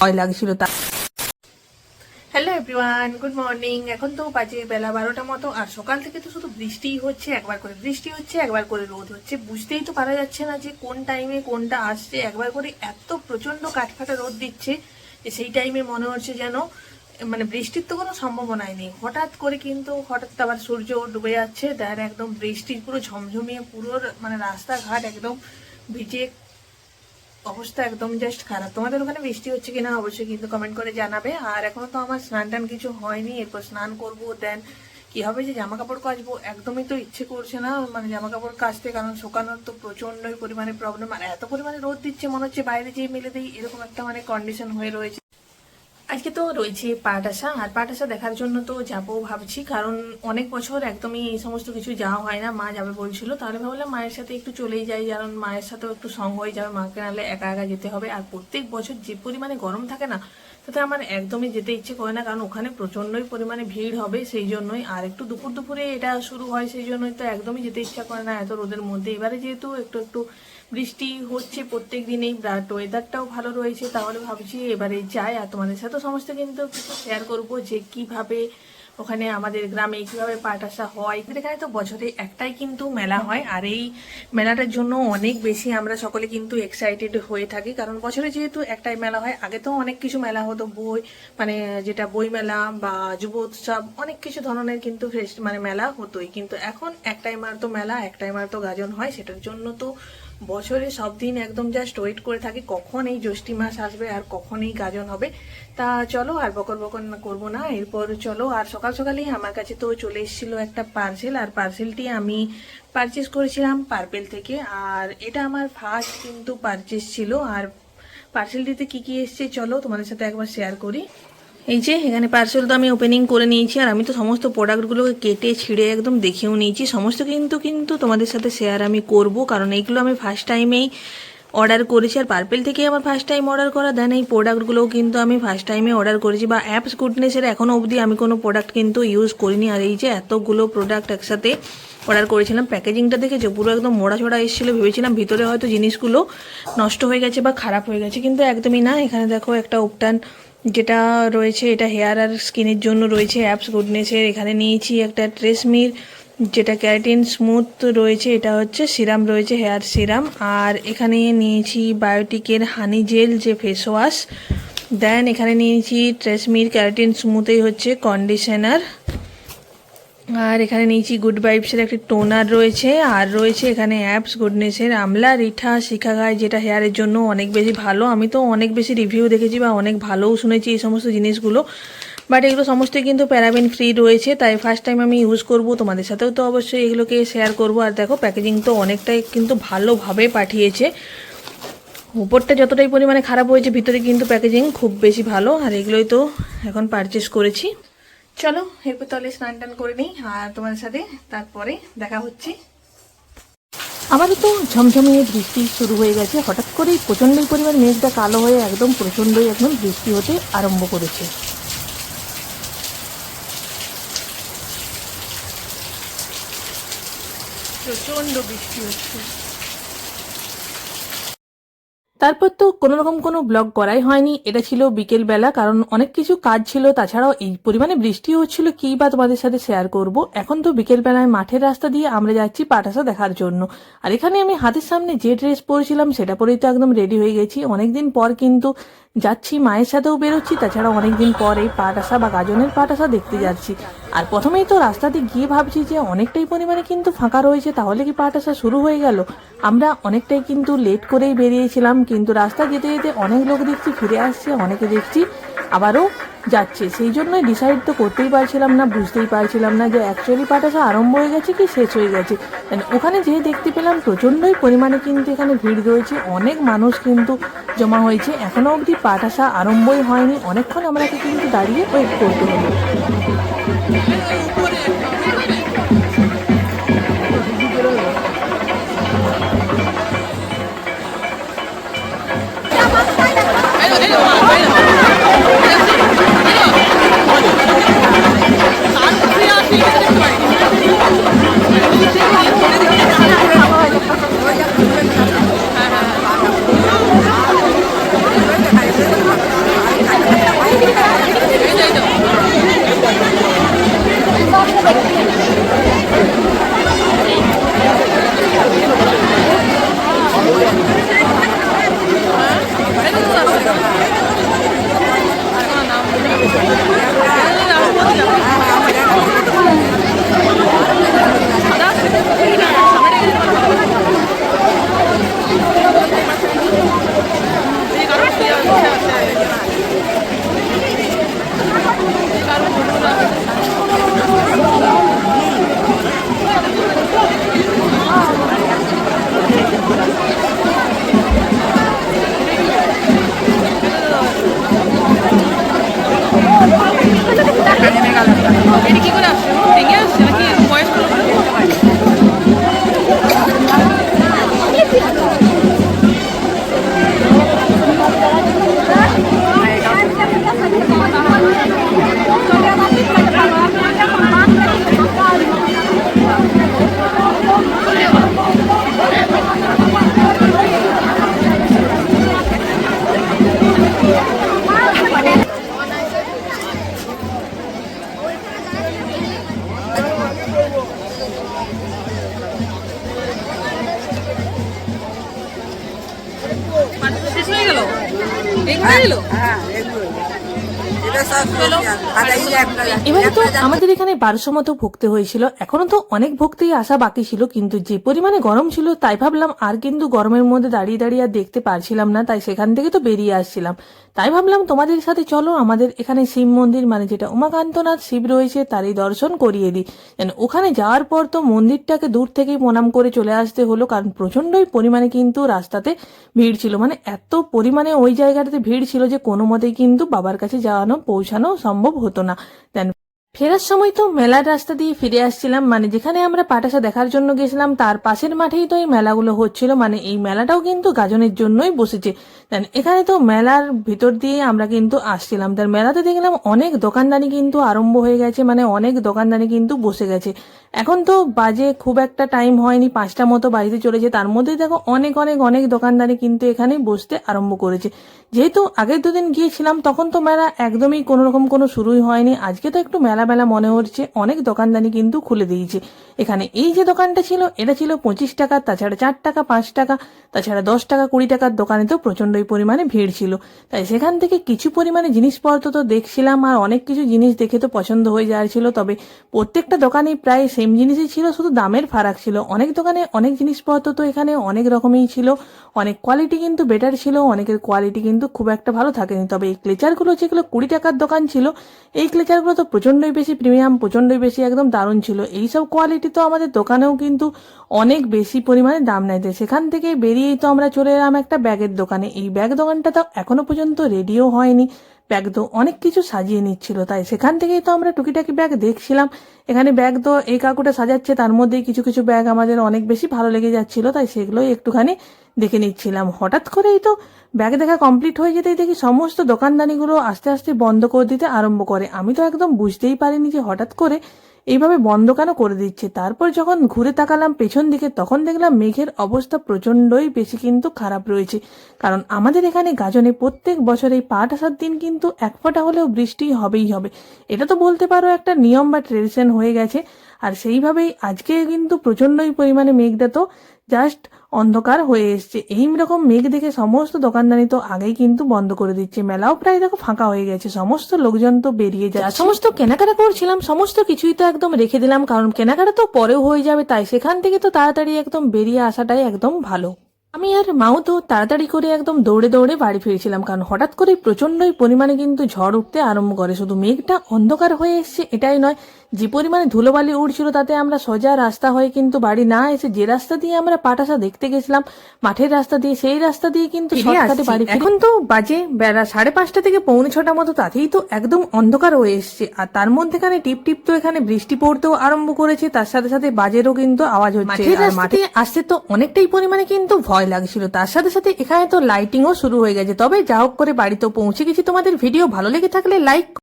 ভয় লাগছিল তা হ্যালো এভরিওয়ান গুড মর্নিং এখন তো বাজে বেলা বারোটা মতো, আর সকাল থেকে তো শুধু বৃষ্টিই হচ্ছে, একবার করে বৃষ্টি হচ্ছে, একবার করে রোদ হচ্ছে। বুঝতেই তো পারা যাচ্ছে না যে কোন টাইমে কোনটা আসছে। একবার করে এত প্রচণ্ড কাঠফাটা রোদ দিচ্ছে যে সেই টাইমে মনে হচ্ছে যেন মানে বৃষ্টির তো কোনো সম্ভাবনাই নেই। হঠাৎ করে কিন্তু, হঠাৎ আবার সূর্য ডুবে যাচ্ছে তার একদম বৃষ্টির পুরো ঝমঝমিয়ে, পুরো মানে রাস্তাঘাট একদম ভিজে অবস্থা একদম জাস্ট খারাপ। তোমাদের ওখানে বৃষ্টি হচ্ছে কিনা অবশ্যই কিন্তু কমেন্ট করে জানাবে। আর এখনও তো আমার স্নান টান কিছু হয়নি, এরপর স্নান করব দেন কি হবে যে জামা কাপড় কাচবো, একদমই তো ইচ্ছে করছে না মানে জামা কাপড় কাচতে, কারণ শোকানোর তো প্রচন্ডই পরিমাণে প্রবলেম আর এত পরিমাণে রোদ দিচ্ছে, মনে হচ্ছে বাইরে যেয়ে মেলে দিই, এরকম একটা মানে কন্ডিশন হয়ে রয়েছে। আজকে তো রয়েছে পাটাসা আর পাটাসা দেখার জন্য তো যাব ভাবছি, কারণ অনেক বছর একদমই এই সমস্ত কিছু যাওয়া হয় না। মা যাবে বলছিল, তাহলে ভাবলাম মায়ের সাথে একটু চলেই যাই, কারণ মায়ের সাথেও একটু সঙ্গ হয়ে যাবে, মাকে নাহলে একা একা যেতে হবে। আর প্রত্যেক বছর যে পরিমাণে গরম থাকে না, তাতে আমার একদমই যেতে ইচ্ছে করে না, কারণ ওখানে প্রচণ্ডই পরিমাণে ভিড় হবে সেই জন্যই। আর একটু দুপুর দুপুরে এটা শুরু হয় সেই জন্যই তো একদমই যেতে ইচ্ছা করে না, এত রোদের মধ্যে। এবারে যেহেতু একটু একটু বৃষ্টি হচ্ছে প্রত্যেক দিনেই বাট ওয়েদারটাও ভালো রয়েছে, তাহলে ভাবছি এবারে যাই। আর তোমাদের সাথে সমস্ত কিন্তু শেয়ার করব যে কীভাবে ওখানে আমাদের গ্রামে কীভাবে পাট আসা হয়। এখানে তো বছরে একটাই কিন্তু মেলা হয়, আর এই মেলাটার জন্য অনেক বেশি আমরা সকলে কিন্তু এক্সাইটেড হয়ে থাকি। কারণ বছরে যেহেতু একটাই মেলা হয়, আগে তো অনেক কিছু মেলা হতো, বই মানে যেটা বই মেলা বা যুব উৎসব, অনেক কিছু ধরনের কিন্তু মানে মেলা হতোই। কিন্তু এখন একটাই মার তো মেলা, একটাই মার তো গাজন হয়, সেটার জন্য তো বছরে সব দিন একদম জাস্ট ওয়েট করে থাকি কখন এই জ্যৈষ্ঠী মাস আসবে আর কখন এই গাজন হবে। তা চলো আর বকর বকর করব না, এরপর চলো। আর সকাল সকালেই আমার কাছে তো চলে এসেছিল একটা পার্সেল আর পার্সেলটি আমি পারচেস করেছিলাম পার্পেল থেকে। আর এটা আমার ফার্স্ট কিন্তু পারচেস ছিল। আর পার্সেলটিতে কি কি এসছে চলো তোমাদের সাথে একবার শেয়ার করি। এই যে, এখানে পার্সেল তো আমি ওপেনিং করে নিয়েছি, আর আমি তো সমস্ত প্রোডাক্টগুলোকে কেটে ছিঁড়ে একদম দেখেও নিয়েছি। সমস্ত কিন্তু কিন্তু তোমাদের সাথে শেয়ার আমি করব, কারণ এইগুলো আমি ফার্স্ট টাইমেই অর্ডার করেছি। আর পার্পেল থেকে আমার ফার্স্ট টাইম অর্ডার করা দেন এই প্রোডাক্টগুলোও কিন্তু আমি ফার্স্ট টাইমে অর্ডার করেছি। বা অ্যাপস গুডনেসের এখনও অবধি আমি কোনো প্রোডাক্ট কিন্তু ইউজ করিনি। আর এই যে, এতগুলো প্রোডাক্ট একসাথে অর্ডার করেছিলাম। প্যাকেজিংটা দেখে যে পুরো একদম মোড়া ছোড়া এসেছিল। ভেবেছিলাম ভিতরে হয়তো জিনিসগুলো নষ্ট হয়ে গেছে বা খারাপ হয়ে গেছে, কিন্তু একদমই না। এখানে দেখো একটা উপটান যেটা রয়েছে, এটা হেয়ার আর স্কিনের জন্য রয়েছে অ্যাপস গুডনেসের এখানে নিয়েছি একটা ট্রেসমির যেটা ক্যারাটিন স্মুথ রয়েছে, এটা হচ্ছে সিরাম রয়েছে হেয়ার সিরাম আর এখানে নিয়েছি বায়োটিকের হানি জেল যে ফেস ওয়াশ দেন এখানে নিয়েছি ট্রেসমির ক্যারাটিন স্মুথেই হচ্ছে কন্ডিশনার আর এখানে নিয়েছি গুড ভাইবসের একটি টোনার রয়েছে, আর রয়েছে এখানে অ্যাপস গুডনেসের আমলা রিঠা শিখাগায় যেটা হেয়ারের জন্য অনেক বেশি ভালো। আমি তো অনেক বেশি রিভিউ দেখেছি বা অনেক ভালোও শুনেছি এই সমস্ত জিনিসগুলো। বাট এগুলো সমস্তই কিন্তু প্যারাবেন ফ্রি রয়েছে, তাই ফার্স্ট টাইম আমি ইউজ করব। তোমাদের সাথেও তো অবশ্যই এগুলোকে শেয়ার করব। আর দেখো প্যাকেজিং তো অনেকটাই কিন্তু ভালোভাবে পাঠিয়েছে। উপরটা যতটাই পরিমাণে খারাপ হয়েছে, ভিতরে কিন্তু প্যাকেজিং খুব বেশি ভালো। আর এগুলোই তো এখন পারচেস করেছি। চলো এরপর তাহলে স্নান টান করে নিই আর তোমাদের সাথে তারপরে দেখা হচ্ছে। আমারও তো ঝমঝমিয়ে বৃষ্টি শুরু হয়ে গেছে। হঠাৎ করেই প্রচণ্ডই পরিমাণ মেঘটা কালো হয়ে একদম প্রচণ্ডই একদম বৃষ্টি হতে আরম্ভ করেছে। প্রচণ্ড বৃষ্টি হচ্ছে। তারপর তো কোনো রকম কোনো ব্লগ করাই হয়নি। এটা ছিল বিকেল বেলা, কারণ অনেক কিছু কাজ ছিল। তাছাড়াও এই পরিমাণে বৃষ্টি হচ্ছিল। কি বা তোমাদের সাথে শেয়ার করব? এখন তো বিকেল বেলায় মাঠের রাস্তা দিয়ে আমরা যাচ্ছি পাটাসা দেখার জন্য। আর এখানে আমি হাতের সামনে যে ড্রেস পরেছিলাম, সেটা পরেই তো একদম রেডি হয়ে গেছি। অনেকদিন পর কিন্তু যাচ্ছি, মায়ের সাথেও বেরোচ্ছি তাছাড়া অনেকদিন পর এই পাট আসা বা গাজনের পাট আসা দেখতে যাচ্ছি। আর প্রথমেই তো রাস্তাতে গিয়ে ভাবছি যে অনেকটাই পরিমাণে কিন্তু ফাঁকা রয়েছে, তাহলে কি পাট আসা শুরু হয়ে গেল? আমরা অনেকটাই কিন্তু লেট করেই বেরিয়েছিলাম, কিন্তু রাস্তা যেতে যেতে অনেক লোক দেখছি, ফিরে আসছে, অনেকে দেখছি, আবারও যাচ্ছে। সেই জন্যই ডিসাইড তো করতেই পারছিলাম না, বুঝতেই পারছিলাম না যে অ্যাকচুয়ালি পাট আসা আরম্ভ হয়ে গেছে কি শেষ হয়ে গেছে। ওখানে যেয়ে দেখতে পেলাম প্রচণ্ডই পরিমাণে কিন্তু এখানে ভিড় রয়েছে, অনেক মানুষ কিন্তু জমা হয়েছে। এখনও অবধি পাট আসা আরম্ভই হয়নি, অনেকক্ষণ আমাকে কিন্তু দাঁড়িয়ে ওয়েট করতে হলো। Ven, ah. ah এবারে তো আমাদের এখানে বারোশো মতো ভুগতে হয়েছিল। এখনও তো অনেক ভুগতেই আসা বাকি ছিল, কিন্তু যে পরিমাণে গরম ছিল তাই ভাবলাম আর কিন্তু গরমের মধ্যে দাঁড়িয়ে দাঁড়িয়ে আর দেখতে পারছিলাম না, তাই সেখান থেকে তো বেরিয়ে আসছিলাম। তাই ভাবলাম তোমাদের সাথে চলো, আমাদের এখানে শিব মন্দির মানে যেটা উমাকান্তনাথ শিব রয়েছে তারই দর্শন করিয়ে দিই। যেন ওখানে যাওয়ার পর তো মন্দিরটাকে দূর থেকেই প্রণাম করে চলে আসতে হলো, কারণ প্রচন্ডই পরিমাণে কিন্তু রাস্তাতে ভিড় ছিল। মানে এত পরিমাণে ওই জায়গাটাতে ভিড় ছিল যে কোনো মতেই কিন্তু বাবার কাছে যাওয়ানো পৌঁছানো সম্ভব হতো না। ফেরার সময় তো মেলার রাস্তা দিয়ে ফিরে আসছিলাম মানে যেখানে আমরা পাটাসা দেখার জন্য গেছিলাম তার পাশের মাঠেই তো এই মেলাগুলো হচ্ছিল মানে এই মেলাটাও কিন্তু গাজনের জন্যই বসেছে। দেন এখানে তো মেলার ভিতর দিয়ে আমরা কিন্তু আসছিলাম। তার মেলাতে দেখলাম অনেক দোকানদানি কিন্তু আরম্ভ হয়ে গেছে মানে অনেক দোকানদানি কিন্তু বসে গেছে। এখন তো বাজে খুব একটা টাইম হয়নি, পাঁচটা মতো বাড়িতে চলেছে, তার মধ্যে দেখো অনেক অনেক অনেক দোকানদানি কিন্তু এখানে বসতে আরম্ভ করেছে। যেহেতু আগের দুদিন গিয়েছিলাম, তখন তো মেলা একদমই কোনো রকম কোনো শুরুই হয়নি, আজকে তো একটু মেলা মেলা মনে হচ্ছে অনেক দোকানদানি কিন্তু খুলে দিয়েছে। এখানে এই যে দোকানটা ছিল, এটা ছিল পঁচিশ টাকা, তাছাড়া চার টাকা, পাঁচ টাকা, তাছাড়া দশ টাকা, কুড়ি টাকার দোকানে তো প্রচণ্ডই পরিমাণে ভিড় ছিল। তাই সেখান থেকে কিছু পরিমাণে জিনিসপত্র তো দেখছিলাম আর অনেক কিছু জিনিস দেখে তো পছন্দ হয়ে যাচ্ছিল। তবে প্রত্যেকটা দোকানে প্রায় সেম জিনিসই ছিল, শুধু দামের ফারাক ছিল। অনেক দোকানে অনেক জিনিসপত্র তো এখানে অনেক রকমই ছিল। অনেক কোয়ালিটি কিন্তু বেটার ছিল, অনেকের কোয়ালিটি কিন্তু খুব একটা ভালো থাকেনি। তবে এই ক্লেচারগুলো যেগুলো কুড়ি টাকার দোকান ছিল, এই ক্লেচারগুলো তো প্রচণ্ডই বেশি, প্রিমিয়াম প্রচণ্ডই বেশি, একদম দারুণ ছিল। এই সব কোয়ালিটি তো আমাদের দোকানেও কিন্তু অনেক বেশি পরিমাণে দাম নেয়। সেখান থেকে বেরিয়েই তো আমরা চলে এলাম একটা ব্যাগের দোকানে। এই ব্যাগ দোকানটা তো এখনও পর্যন্ত রেডিও হয়নি। ব্যাগ তো অনেক কিছু সাজিয়ে নিচ্ছিল, তাই সেখান থেকেই তো আমরা টুকিটাকি ব্যাগ দেখছিলাম। এখানে ব্যাগ তো এই কাকুটা সাজাচ্ছে, তার মধ্যেই কিছু কিছু ব্যাগ আমাদের অনেক বেশি ভালো লেগে যাচ্ছিল, তাই সেগুলোই একটুখানি দেখে নিচ্ছিলাম। হঠাৎ করেই তো ব্যাগ দেখা কমপ্লিট হয়ে যেতেই দেখি সমস্ত দোকানদানিগুলো আস্তে আস্তে বন্ধ করে দিতে আরম্ভ করে। আমি তো একদম বুঝতেই পারিনি যে হঠাৎ করে এইভাবে বন্ধ কেন করে দিচ্ছে? তারপর যখন ঘুরে তাকালাম পেছন দিকে, তখন দেখলাম মেঘের অবস্থা প্রচণ্ডই বেশি কিন্তু খারাপ রয়েছে। কারণ আমাদের এখানে গাজনে প্রত্যেক বছর এই পাট আসার দিন কিন্তু এক ফোঁটা হলেও বৃষ্টি হবেই হবে। এটা তো বলতে পারো একটা নিয়ম বা ট্রেডিশন হয়ে গেছে। আর সেইভাবেই আজকে কিন্তু প্রচণ্ডই পরিমাণে মেঘটা তো জাস্ট অন্ধকার হয়ে এসছে। এই রকম মেঘ দেখে সমস্ত দোকানদানি তো আগেই কিন্তু বন্ধ করে দিচ্ছে। মেলাও প্রায় দেখো ফাঁকা হয়ে গেছে। সমস্ত লোকজন তো বেরিয়ে যায় সমস্ত কেনাকাটা করছিলাম সমস্ত কিছুই তো একদম রেখে দিলাম কারণ কেনাকাটা তো পরেও হয়ে যাবে তাই সেখান থেকে তো তাড়াতাড়ি একদম বেরিয়ে আসাটাই একদম ভালো। আমি আর মাও তো তাড়াতাড়ি করে একদম দৌড়ে দৌড়ে বাড়ি ফিরেছিলাম কারণ হঠাৎ করে প্রচণ্ডই পরিমাণে কিন্তু ঝড় উঠতে আরম্ভ করে। শুধু মেঘটা অন্ধকার হয়ে এসছে এটাই নয় যে পরিমাণে ধুলোবালি উঠছিল তাতে আমরা সোজা রাস্তা হয়ে কিন্তু বাড়ি না এসে যে রাস্তা দিয়ে আমরা পাটাসা দেখতে গেছিলাম মাঠের রাস্তা দিয়ে সেই রাস্তা দিয়ে কিন্তু শর্টকাটে বাড়ি এখন তো বাজে বেলা সাড়ে পাঁচটা থেকে পৌনে ছটা মতো তাতেই তো একদম অন্ধকার হয়ে এসছে। আর তার মধ্যেখানে টিপ টিপ তো এখানে বৃষ্টি পড়তেও আরম্ভ করেছে তার সাথে সাথে বাজেরও কিন্তু আওয়াজ হচ্ছে। মাঠের রাস্তা আসতে তো অনেকটাই পরিমাণে কিন্তু ভয় লাগছিল। তার সাথে সাথে এখানে তো লাইটিংও শুরু হয়ে গেছে। তবে যা হোক করে বাড়িতে পৌঁছে গেছি। তোমাদের ভিডিও ভালো লেগে থাকলে লাইক